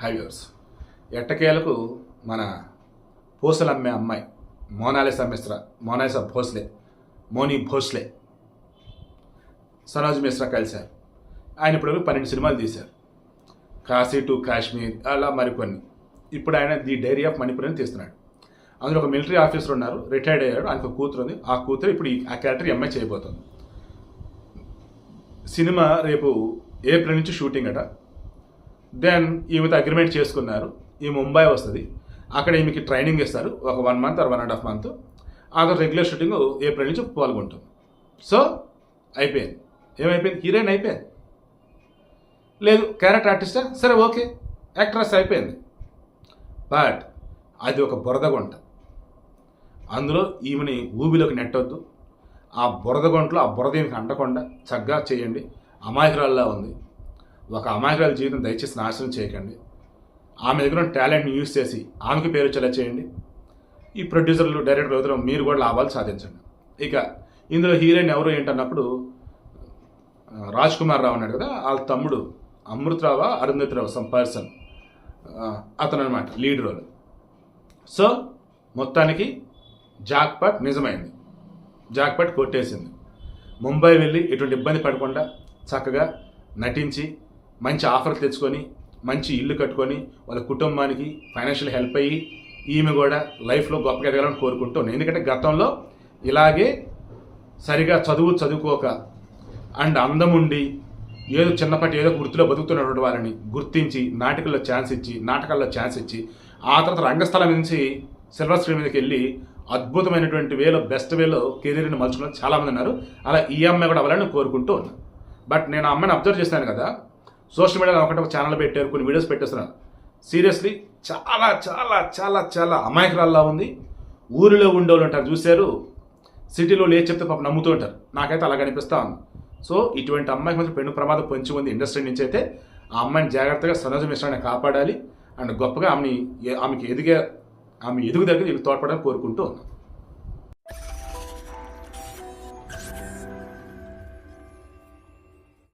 హైవ్యూర్స్ ఎట్టకేలకు మన పూసలు అమ్మే అమ్మాయి మోనాలిసా మిశ్రా మోనాలిసా భోస్లే మోనీ భోస్లే. సరోజ్ మిశ్రా కలిశారు. ఆయన ఇప్పుడు పన్నెండు సినిమాలు తీశారు. కాశీ టు కాశ్మీర్ అలా మరికొన్ని. ఇప్పుడు ఆయన ది డైరీ ఆఫ్ మణిపూర్ అని తీస్తున్నాడు. అందులో ఒక మిలిటరీ ఆఫీసర్ ఉన్నారు రిటైర్డ్ అయ్యాడు ఆయనకు కూతురు ఉంది. ఆ కూతురు ఇప్పుడు ఈ- ఆ క్యారెక్టర్ ఎంఐ చేయబోతుంది. సినిమా రేపు ఏప్రిల్ నుంచి షూటింగ్ అట. దెన్ ఈమెతో అగ్రిమెంట్ చేసుకున్నారు. ఈ ముంబై వస్తుంది. అక్కడ ఈమెకి ట్రైనింగ్ ఇస్తారు. ఒక one month or one and half month ఆ తర్వాత రెగ్యులర్ షూటింగ్ ఏప్రిల్ నుంచి పాల్గొంటాం. సో అయిపోయింది. ఏమైపోయింది? హీరోయిన్ అయిపోయింది. లేదు క్యారెక్టర్ ఆర్టిస్టా సరే ఓకే యాక్ట్రెస్ అయిపోయింది. బట్ అది ఒక బురదగొంట అందులో ఈమెని ఊబిలోకి నెట్టొద్దు. ఆ బురదగొంటలో ఆ బురద ఈమెకి అంటకుండా చక్కగా చేయండి. అమాయకురాల్లా ఉంది. ఒక అమాయకురాల జీవితం దయచేసి నాశనం చేయకండి. ఆమె దగ్గర టాలెంట్ని యూజ్ చేసి ఆమెకి పేరు వచ్చేలా చేయండి. ఈ ప్రొడ్యూసర్లు డైరెక్టర్లు ఎదురు మీరు కూడా లాభాలు సాధించండి. ఇక ఇందులో హీరోయిన్ ఎవరు ఏంటన్నప్పుడు రాజ్ కుమార్ రావు అన్నాడు కదా వాళ్ళ తమ్ముడు అమృతరావా అరుంధతి రావు సమ్ పర్సన్ అతను అనమాట లీడ్ రోల్ సో మొత్తానికి జాక్పాట్ నిజమైంది. జాక్పాట్ కొట్టేసింది. ముంబై వెళ్ళి ఎటువంటి ఇబ్బంది పడకుండా చక్కగా నటించి మంచి ఆఫర్ తెచ్చుకొని మంచి ఇల్లు కట్టుకొని వాళ్ళ కుటుంబానికి ఫైనాన్షియల్ హెల్ప్ అయ్యి ఈమె కూడా లైఫ్లో గొప్పగా ఎదగాలని కోరుకుంటున్నాను ఎందుకంటే గతంలో ఇలాగే సరిగా చదువు చదువుకోక అండ్ అందముండి ఏదో చిన్నపాటి ఏదో గుర్తులో వృత్తిలో బతుకుతున్నటువంటి వాళ్ళని గుర్తించి నాటకాల్లో ఛాన్స్ ఇచ్చి నాటకాల్లో ఛాన్స్ ఇచ్చి ఆ తర్వాత రంగస్థలం నుంచి సిల్వర్ స్క్రీన్ మీదకి వెళ్ళి అద్భుతమైనటువంటి వేలో బెస్ట్ వేలో కెరీర్ని మలుచుకున్న చాలామంది ఉన్నారు. అలా ఈ అమ్మాయి కూడా అవ్వాలని కోరుకుంటూ ఉన్నాను బట్ నేను ఆ అమ్మాయిని అబ్జర్వ్ చేశాను కదా సోషల్ మీడియాలో ఒకటి ఒక ఛానల్ పెట్టారు కొన్ని వీడియోస్ పెట్టేస్తున్నారు. సీరియస్లీ చాలా చాలా చాలా చాలా అమాయకురాల్లా ఉంది. ఊరిలో ఉండేవాళ్ళు ఉంటారు చూశారు. సిటీలో లేచి చెప్తే పాపం నమ్ముతూ ఉంటారు. నాకైతే అలా కనిపిస్తా ఉంది. సో ఇటువంటి అమ్మాయికి మాత్రం పెను ప్రమాదం పొంచి ఉంది ఇండస్ట్రీ నుంచి అయితే. ఆ అమ్మాయిని జాగ్రత్తగా సరోజ మిశ్రాన్ని కాపాడాలి. అండ్ గొప్పగా ఆమెని ఆమెకి ఎదిగే ఆమె ఎదుగుదలకి వీళ్ళు తోడ్పడాలని కోరుకుంటూ ఉన్నాను